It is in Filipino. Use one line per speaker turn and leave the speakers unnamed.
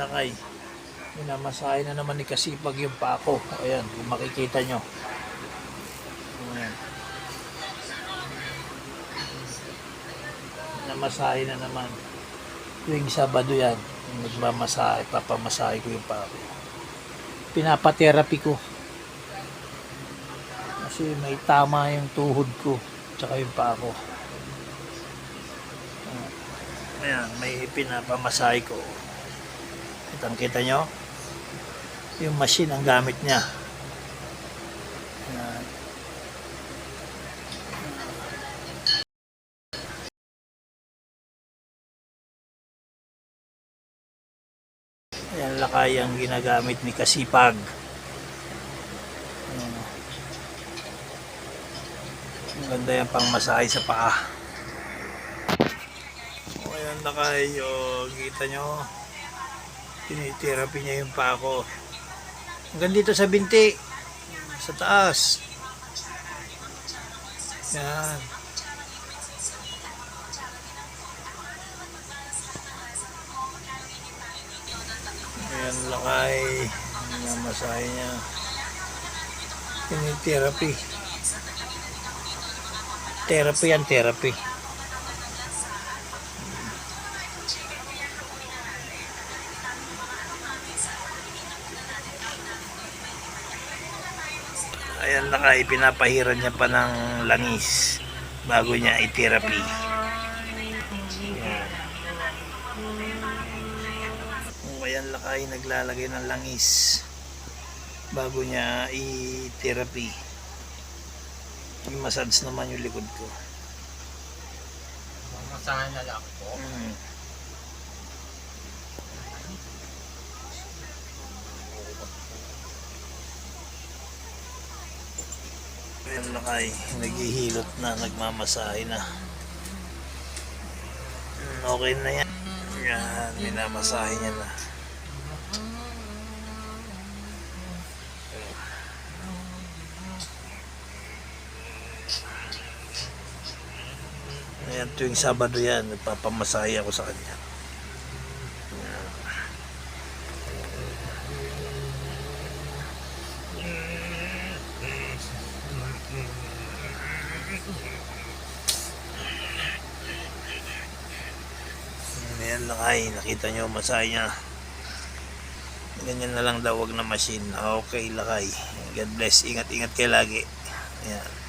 lakay. Minamasahe na naman ni Kasipag yung pako. Ayan, kung makikita nyo. Ayan. Namasahe na naman. Tuwing Sabado yan, nagmamasahe, papamasahe ko yung pako. Pinapatherapy ko. Kasi may tama yung tuhod ko, tsaka yung pako. Ayan, may pinapamasahe ko. Kitang kita nyo? Yung machine ang gamit niya. Ayan. Ayan lakay ang ginagamit ni Kasipag. Ayan. Ang ganda yan pang masahe sa paa. O ayan lakay, o kita nyo. Tinitherapy niya yung paa ko. Hanggang dito sa binti. Sa taas. Yan. Ayan lakay. Ayan masahe niya. Tinitherapy. Therapy yan, therapy. Ayan lakay, pinapahiran niya pa ng langis bago niya i-therapy. Ayan. O, ayan lakay, naglalagay ng langis bago niya i-therapy. I-massage naman yung likod ko.
Mamasahan na lang po.
Mm. Ayan lakay, naghihilot na, nagmamasahe na. Mm, Okay na yan. Yan, minamasahe niya na. Ayan, tuwing Sabado yan, nagpapamasahe ako sa kanya. Ayan lakay, nakita nyo masahe niya. Ganyan na lang daw, wag na machine. Okay lakay. God bless, ingat-ingat kayo lagi. Ayan.